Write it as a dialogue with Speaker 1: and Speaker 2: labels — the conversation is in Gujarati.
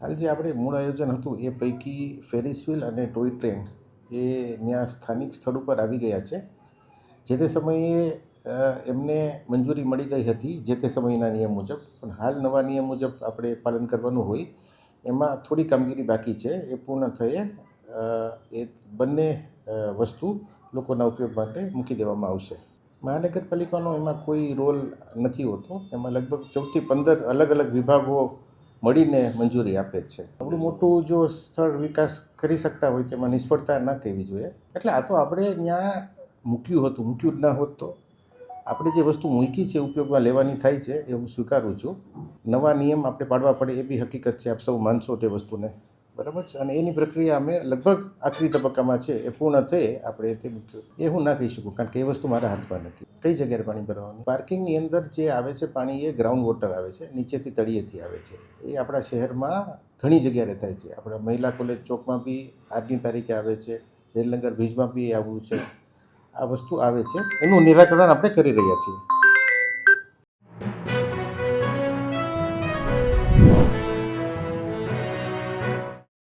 Speaker 1: હાલ જે આપણે મૂળ આયોજન હતું એ પૈકી ફેરિસ વ્હીલ અને ટોય ટ્રેન એ ત્યાં સ્થાનિક સ્થળ ઉપર આવી ગયા છે. જે તે સમયે એમને મંજૂરી મળી ગઈ હતી જે તે સમયના નિયમ મુજબ. પણ હાલ નવા નિયમ મુજબ આપણે પાલન કરવાનું હોય, એમાં થોડી કામગીરી બાકી છે. એ પૂર્ણ થયે એ બંને વસ્તુ લોકોના ઉપયોગ માટે મૂકી દેવામાં આવશે. મહાનગરપાલિકાનો એમાં કોઈ રોલ નથી હોતો. એમાં લગભગ ચૌદથી પંદર અલગ અલગ વિભાગો મળીને મંજૂરી આપે છે. આપણું મોટું જો સ્થળ વિકાસ કરી શકતા હોય તેમાં નિષ્ફળતા ન કહેવી જોઈએ. એટલે આ તો આપણે ત્યાં મૂક્યું હતું, મૂક્યું જ ના હોત તો. આપણે જે વસ્તુ મૂકી છે ઉપયોગમાં લેવાની થાય છે, એ હું સ્વીકારું છું. નવા નિયમ આપણે પાડવા પડે એ બી હકીકત છે. આપ સૌ માનશો તે વસ્તુને. બરાબર છે? અને એની પ્રક્રિયા અમે લગભગ આખરી તબક્કામાં છે, એ પૂર્ણ થઈ આપણે તે મૂક્યું. એ હું ના કહી શકું, કારણ કે એ વસ્તુ મારા હાથમાં નથી. કઈ જગ્યાએ પાણી ભરવાનું? પાર્કિંગની અંદર જે આવે છે પાણી, એ ગ્રાઉન્ડ વોટર આવે છે, નીચેથી તળિયેથી આવે છે. એ આપણા શહેરમાં ઘણી જગ્યાએ થાય છે. આપણા મહિલા કોલેજ ચોકમાં બી આજની તારીખે આવે છે, રેલનગર ભીજમાં બી આવવું છે. આ વસ્તુ આવે છે. એનું નિરાકરણ આપણે કરી રહ્યા છીએ.